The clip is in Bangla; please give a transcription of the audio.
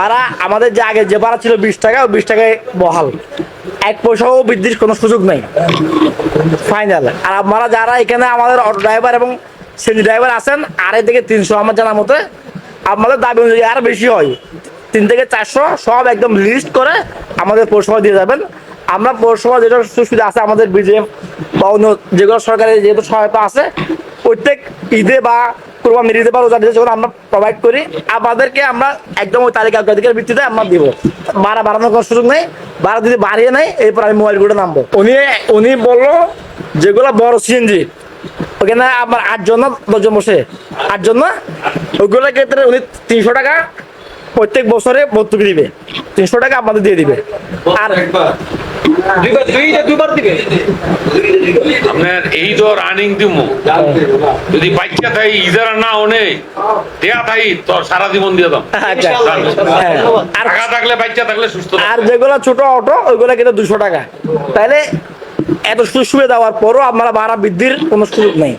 ভাড়া আমাদের যে আগে যে ভাড়া ছিল বিশ টাকা বিশ টাকায় বহাল। এক পয়সাও বৃদ্ধির কোনো সুযোগ নেই। ফাইনাল আর আপনারা যারা এখানে আমাদের অটো ড্রাইভার এবং সিএনজি ড্রাইভার আছেন আড়াই থেকে তিনশো আমার জানার মতে আমাদের দাবি অনুযায়ী আরও বেশি হয়। তিন থেকে চারশো সব একদম লিস্ট করে আমাদের পৌরসভা দিয়ে যাবেন। আমরা পৌরসভা যেটা সুবিধা আছে আমাদের বিজেএফ বা অন্য যেগুলো সরকারের যেহেতু সহায়তা আছে, প্রত্যেক ঈদে বা কোরবানির ঈদে বা রোজার ঈদে যখন আমরা প্রোভাইড করি, আমাদেরকে আমরা একদম ওই তালিকা অগ্রাধিকার ভিত্তিতে আমরা দিব। ভাড়া বাড়ানোর কোনো সুযোগ নেই, ভাড়া যদি বাড়িয়ে নেয়, এরপর আমি মোবাইল করে নামবো। উনি উনি বলল, যেগুলো বড় সিএনজি ওখানে আমার আটজন না, দশজন বসে। আটজন না ওইগুলোর ক্ষেত্রে উনি তিনশো টাকা প্রত্যেক বছরে ভর্তুকি দিবে। তিনশো টাকা আপনাদের দিয়ে দিবে। আর আপনার এই তো রানিং দিমু। যদি বাচ্চা থাই ইজারা না হনে দেয়া থাই তো সারা জীবন দিয়ে দাম আচ্ছা। হ্যাঁ। আর টাকা থাকলে বাচ্চা থাকলে সুস্থ আর যেগুলো ছোট অটো ওইগুলা কিন্তু দুশো টাকা। তাহলে এত সুযোগ সুবিধা দেওয়ার পরও আপনারা ভাড়া বৃদ্ধির কোনো সুযোগ নেই।